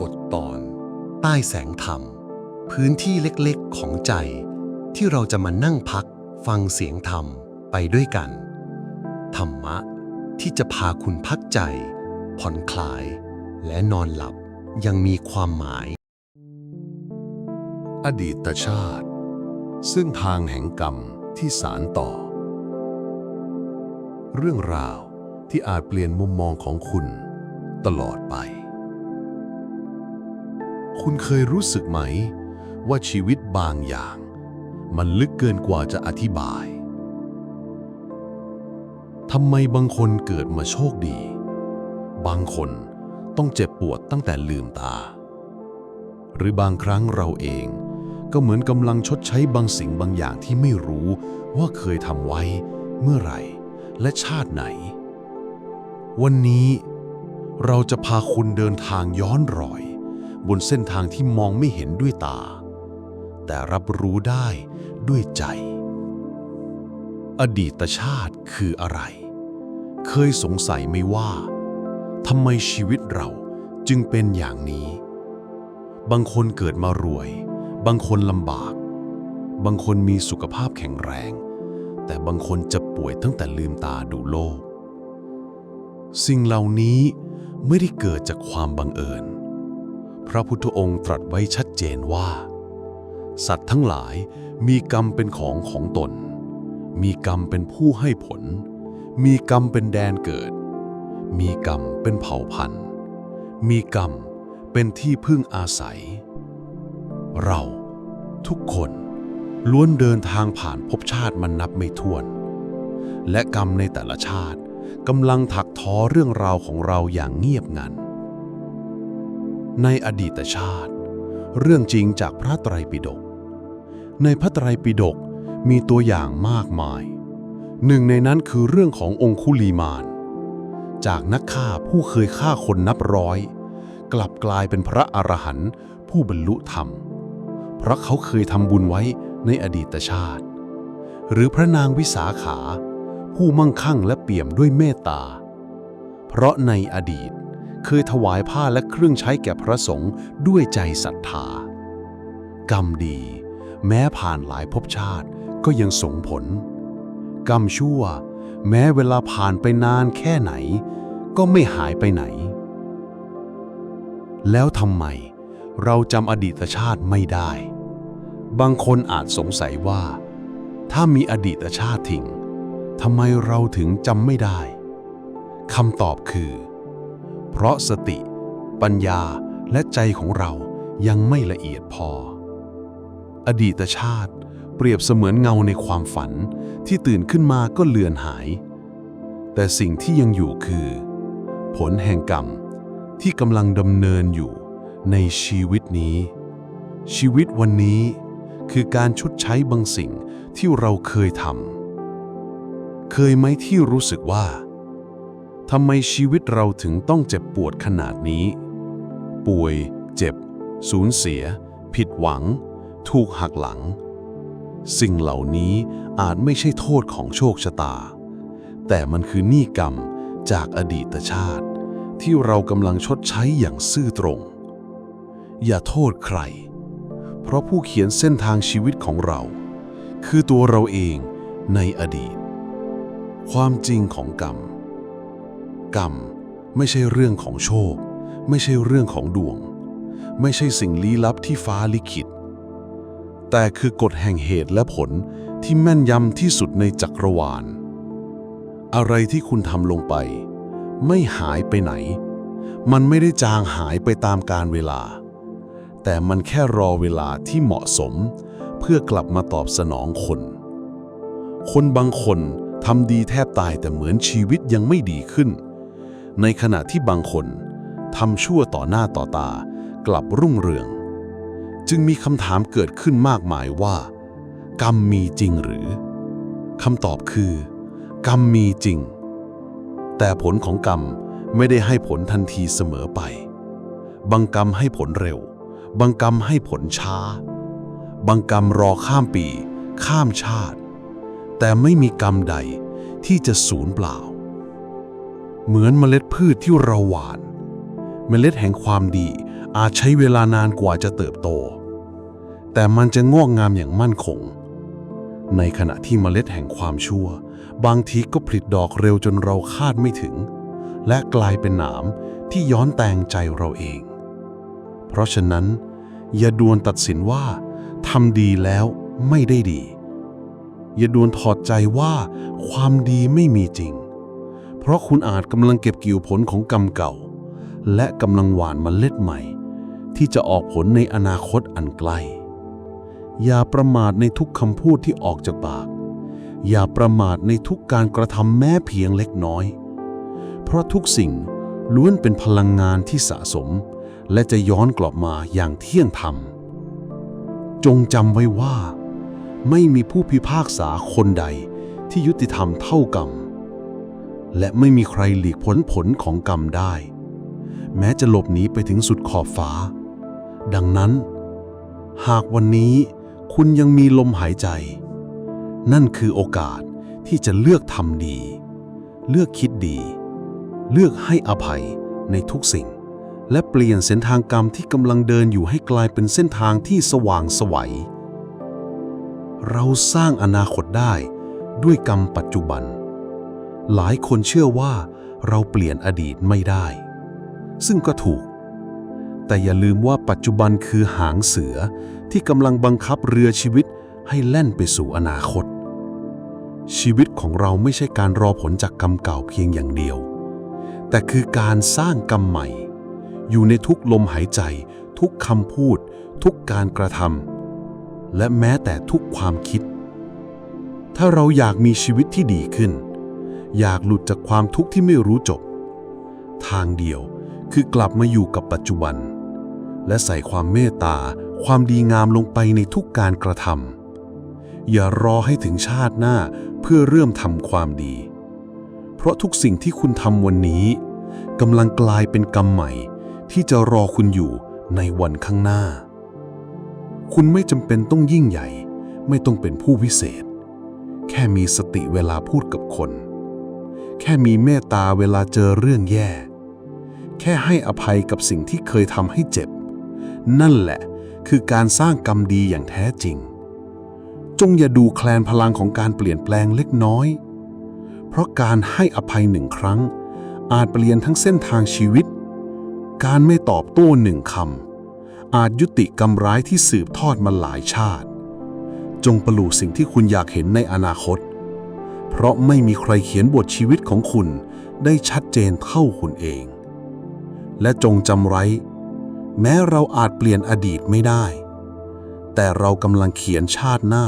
บทตอน ใต้แสงธรรม พื้นที่เล็กๆของใจ ที่เราจะมานั่งพักฟังเสียงธรรมไปด้วยกัน ธรรมะที่จะพาคุณพักใจ ผ่อนคลาย และนอนหลับยังมีความหมาย อดีตชาติ ซึ่งทางแห่งกรรมที่สารต่อ เรื่องราวที่อาจเปลี่ยนมุมมองของคุณ ตลอดไป คุณเคยรู้สึกไหม ว่าชีวิตบางอย่าง มันลึกเกินกว่าจะอธิบายทำไมบางคนเกิดมาโชคดี บางคนต้องเจ็บปวดตั้งแต่ลืมตา หรือบางครั้งเราเองก็เหมือนกำลังชดใช้บางสิ่งบางอย่างที่ไม่รู้ว่าเคยทำไว้เมื่อไหร่ และชาติไหน วันนี้ เราจะพาคุณเดินทางย้อนรอย บนเส้นทางที่มองไม่เห็นด้วยตา แต่รับรู้ได้ด้วยใจ อดีตชาติคืออะไร เคยสงสัยไหมว่าทำไมชีวิตเราจึงเป็นอย่างนี้ บางคนเกิดมารวย บางคนลำบาก บางคนมีสุขภาพแข็งแรง แต่บางคนจะป่วยตั้งแต่ลืมตาดูโลก สิ่งเหล่านี้ ไม่ได้เกิดจากความบังเอิญ พระพุทธองค์ตรัสไว้ชัดเจนว่า สัตว์ทั้งหลายมีกรรมเป็นของของตน มีกรรมเป็นผู้ให้ผล มีกรรมเป็นแดนเกิด มีกรรมเป็นเผ่าพันธุ์ มีกรรมเป็นที่พึ่งอาศัย เราทุกคนล้วนเดินทางผ่านภพชาติมันนับไม่ถ้วน และกรรมในแต่ละชาติ กำลังถักทอเรื่องราวของเราอย่างเงียบงัน ในอดีตชาติ เรื่องจริงจากพระไตรปิฎก ในพระไตรปิฎกมีตัวอย่างมากมาย หนึ่งในนั้นคือเรื่องขององคุลีมาน จากนักฆ่าผู้เคยฆ่าคนนับร้อย กลับกลายเป็นพระอรหันต์ผู้บรรลุธรรม เพราะเขาเคยทำบุญไว้ในอดีตชาติ หรือพระนางวิสาขา ผู้มั่งคั่งและเปี่ยมด้วยเมตตา เพราะในอดีตเคยถวายผ้าและเครื่องใช้แก่พระสงฆ์ด้วยใจศรัทธา กรรมดี แม้ผ่านหลายภพชาติก็ยังส่งผล กรรมชั่ว แม้เวลาผ่านไปนานแค่ไหน ก็ไม่หายไปไหน แล้วทำไมเราจำอดีตชาติไม่ได้ บางคนอาจสงสัยว่า ถ้ามีอดีตชาติทิ้ง ทำไมเราถึงจำไม่ได้คำตอบคือ เพราะสติ ปัญญาและใจของเรายังไม่ละเอียดพอ อดีตชาติเปรียบเสมือนเงาในความฝันที่ตื่นขึ้นมาก็เลือนหาย แต่สิ่งที่ยังอยู่คือ ผลแห่งกรรมที่กำลังดำเนินอยู่ในชีวิตนี้ ชีวิตวันนี้คือการชดใช้บางสิ่งที่เราเคยทำ เคยไหมที่รู้สึกว่าทำไมชีวิตเราถึงต้องเจ็บปวดขนาดนี้ ป่วย เจ็บ สูญเสีย ผิดหวัง ถูกหักหลัง สิ่งเหล่านี้อาจไม่ใช่โทษของโชคชะตา แต่มันคือหนี้กรรมจากอดีตชาติ ที่เรากำลังชดใช้อย่างซื่อตรง อย่าโทษใคร เพราะผู้เขียนเส้นทางชีวิตของเรา คือตัวเราเองในอดีต ความจริงของกรรม กรรมไม่ใช่เรื่องของโชค ไม่ใช่เรื่องของดวง ไม่ใช่สิ่งลี้ลับที่ฟ้าลิขิต แต่คือกฎแห่งเหตุและผลที่แม่นยำที่สุดในจักรวาล อะไรที่คุณทำลงไป ไม่หายไปไหน มันไม่ได้จางหายไปตามกาลเวลา แต่มันแค่รอเวลาที่เหมาะสม เพื่อกลับมาตอบสนองคน คนบางคน ทำดีแทบตายแต่เหมือนชีวิตยังไม่ดีขึ้น ในขณะที่บางคนทำชั่วต่อหน้าต่อตา กลับรุ่งเรือง จึงมีคำถามเกิดขึ้นมากมายว่า กรรมมีจริงหรือคำตอบคือ กรรมมีจริง แต่ผลของกรรมไม่ได้ให้ผลทันทีเสมอไป บางกรรมให้ผลเร็ว บางกรรมให้ผลช้า บางกรรมรอข้ามปี ข้ามชาติ แต่ไม่มีกรรมใดที่จะสูญเปล่า เหมือนเมล็ดพืชที่เราหว่าน เมล็ดแห่งความดีอาจใช้เวลานานกว่าจะเติบโต แต่มันจะงอกงามอย่างมั่นคง ในขณะที่เมล็ดแห่งความชั่ว บางทีก็ผลิดอกเร็วจนเราคาดไม่ถึง และกลายเป็นหนามที่ย้อนแตงใจเราเอง เพราะฉะนั้น อย่าด่วนตัดสินว่าทำดีแล้วไม่ได้ดี อย่าด่วนถอดใจว่าความดีไม่มีจริง เพราะคุณอาจกำลังเก็บเกี่ยวผลของกรรมเก่า และกำลังหว่านเมล็ดใหม่ ที่จะออกผลในอนาคตอันใกล้ อย่าประมาทในทุกคำพูดที่ออกจากปาก อย่าประมาทในทุกการกระทำแม้เพียงเล็กน้อย เพราะทุกสิ่งล้วนเป็นพลังงานที่สะสม และจะย้อนกลับมาอย่างเที่ยงธรรม จงจำไว้ว่า ไม่มีผู้พิพากษาคนใดที่ยุติธรรมเท่ากรรม และไม่มีใครหลีกพ้นผลของกรรมได้ แม้จะหลบหนีไปถึงสุดขอบฟ้า ดังนั้น หากวันนี้คุณยังมีลมหายใจ นั่นคือโอกาสที่จะเลือกทำดี เลือกคิดดี เลือกให้อภัยในทุกสิ่ง และเปลี่ยนเส้นทางกรรมที่กำลังเดินอยู่ให้กลายเป็นเส้นทางที่สว่างไสวัย เราสร้างอนาคตได้ด้วยกรรมปัจจุบัน หลายคนเชื่อว่าเราเปลี่ยนอดีตไม่ได้ ซึ่งก็ถูก แต่อย่าลืมว่าปัจจุบันคือหางเสือที่กำลังบังคับเรือชีวิตให้แล่นไปสู่อนาคต ชีวิตของเราไม่ใช่การรอผลจากกรรมเก่าเพียงอย่างเดียว แต่คือการสร้างกรรมใหม่ อยู่ในทุกลมหายใจ ทุกคำพูด ทุกการกระทำ และแม้แต่ทุกความคิด ถ้าเราอยากมีชีวิตที่ดีขึ้น อยากหลุดจากความทุกข์ที่ไม่รู้จบ ทางเดียวคือกลับมาอยู่กับปัจจุบัน และใส่ความเมตตา ความดีงามลงไปในทุกการกระทำอย่ารอให้ถึงชาติหน้าเพื่อเริ่มทำความดี เพราะทุกสิ่งที่คุณทำวันนี้กำลังกลายเป็นกรรมใหม่ที่จะรอคุณอยู่ในวันข้างหน้า คุณไม่จำเป็นต้องยิ่งใหญ่ ไม่ต้องเป็นผู้วิเศษ แค่มีสติเวลาพูดกับคน แค่มีเมตตาเวลาเจอเรื่องแย่ แค่ให้อภัยกับสิ่งที่เคยทำให้เจ็บ นั่นแหละคือการสร้างกรรมดีอย่างแท้จริง จงอย่าดูแคลนพลังของการเปลี่ยนแปลงเล็กน้อย เพราะการให้อภัยหนึ่งครั้ง อาจเปลี่ยนทั้งเส้นทางชีวิต การไม่ตอบโต้หนึ่งคำ อาจยุติกรรมร้ายที่สืบทอดมาหลายชาติ จงปลูกสิ่งที่คุณอยากเห็นในอนาคต เพราะไม่มีใครเขียนบทชีวิตของคุณได้ชัดเจนเท่าคุณเอง และจงจำไว้ แม้เราอาจเปลี่ยนอดีตไม่ได้ แต่เรากำลังเขียนชาติหน้า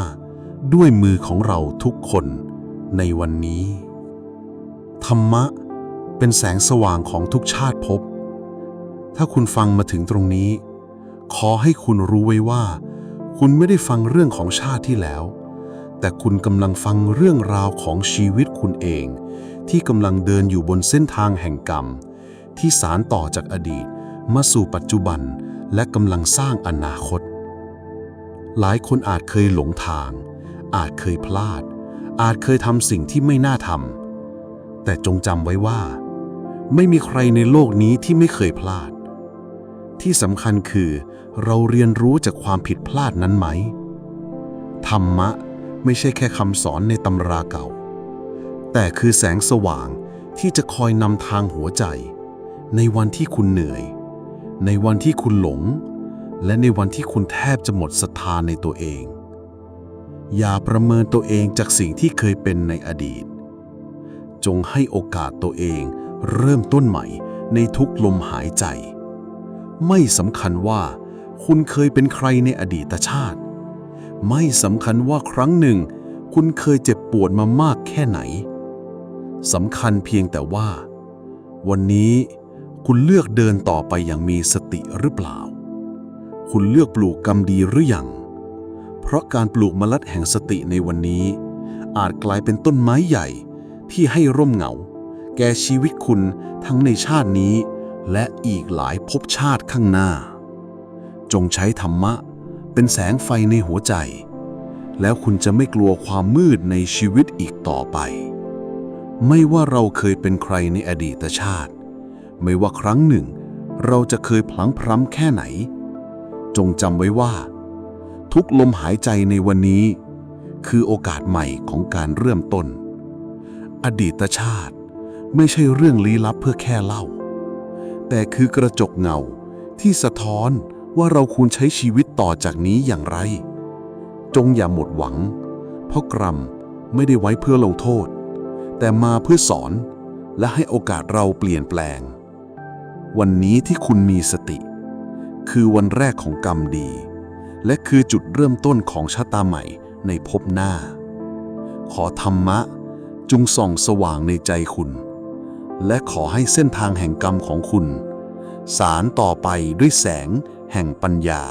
ด้วยมือของเราทุกคนในวันนี้ ธรรมะเป็นแสงสว่างของทุกชาติภพถ้าคุณฟังมาถึงตรงนี้ ขอให้คุณรู้ไว้ว่า คุณไม่ได้ฟังเรื่องของชาติที่แล้ว แต่คุณกำลังฟังเรื่องราวของชีวิตคุณเอง ที่กำลังเดินอยู่บนเส้นทางแห่งกรรม ที่สารต่อจากอดีต มาสู่ปัจจุบันและกำลังสร้างอนาคต หลายคนอาจเคยหลงทาง อาจเคยพลาด อาจเคยทำสิ่งที่ไม่น่าทำแต่จงจำไว้ว่า ไม่มีใครในโลกนี้ที่ไม่เคยพลาด ที่สำคัญคือ เราเรียนรู้จากความผิดพลาดนั้นไหม ธรรมะไม่ใช่แค่คำสอนในตำราเก่า แต่คือแสงสว่างที่จะคอยนำทางหัวใจ ในวันที่คุณเหนื่อย ในวันที่คุณหลง และในวันที่คุณแทบจะหมดศรัทธาในตัวเอง อย่าประเมินตัวเองจากสิ่งที่เคยเป็นในอดีต จงให้โอกาสตัวเองเริ่มต้นใหม่ในทุกลมหายใจ ไม่สำคัญว่า คุณเคยเป็นใครในอดีตชาติ ไม่สำคัญว่าครั้งหนึ่ง คุณเคยเจ็บปวดมามากแค่ไหนสำคัญเพียงแต่ว่า วันนี้คุณเลือกเดินต่อไปอย่างมีสติหรือเปล่า คุณเลือกปลูกกรรมดีหรือยังเพราะการปลูกเมล็ดแห่งสติในวันนี้ อาจกลายเป็นต้นไม้ใหญ่ที่ให้ร่มเงา แก่ชีวิตคุณทั้งในชาตินี้ และอีกหลายภพชาติข้างหน้า จงใช้ธรรมะเป็นแสงไฟในหัวใจ แล้วคุณจะไม่กลัวความมืดในชีวิตอีกต่อไป ไม่ว่าเราเคยเป็นใครในอดีตชาติ ไม่ว่าครั้งหนึ่ง เราจะเคยพลังพร้ำแค่ไหน จงจำไว้ว่า ทุกลมหายใจในวันนี้ คือโอกาสใหม่ของการเริ่มต้น อดีตชาติไม่ใช่เรื่องลี้ลับเพื่อแค่เล่า แต่คือกระจกเงาที่สะท้อนว่าเราควรใช้ชีวิตต่อจากนี้อย่างไร จงอย่าหมดหวัง เพราะกรรมไม่ได้ไว้เพื่อลงโทษ แต่มาเพื่อสอนและให้โอกาสเราเปลี่ยนแปลง วันนี้ที่คุณมีสติ คือวันแรกของกรรมดี และคือจุดเริ่มต้นของชะตาใหม่ในภพหน้า ขอธรรมะจงส่องสว่างในใจคุณ และขอให้เส้นทางแห่งกรรมของคุณ สารต่อไปด้วยแสงแห่งปัญญา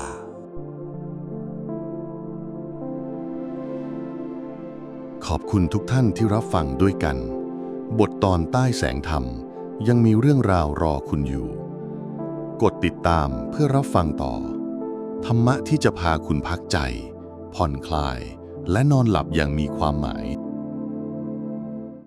ขอบคุณทุกท่านที่รับฟังด้วยกัน บทตอนใต้แสงธรรมยังมีเรื่องราวรอคุณอยู่ กดติดตามเพื่อรับฟังต่อ ธรรมะที่จะพาคุณพักใจ ผ่อนคลาย และนอนหลับอย่างมีความหมาย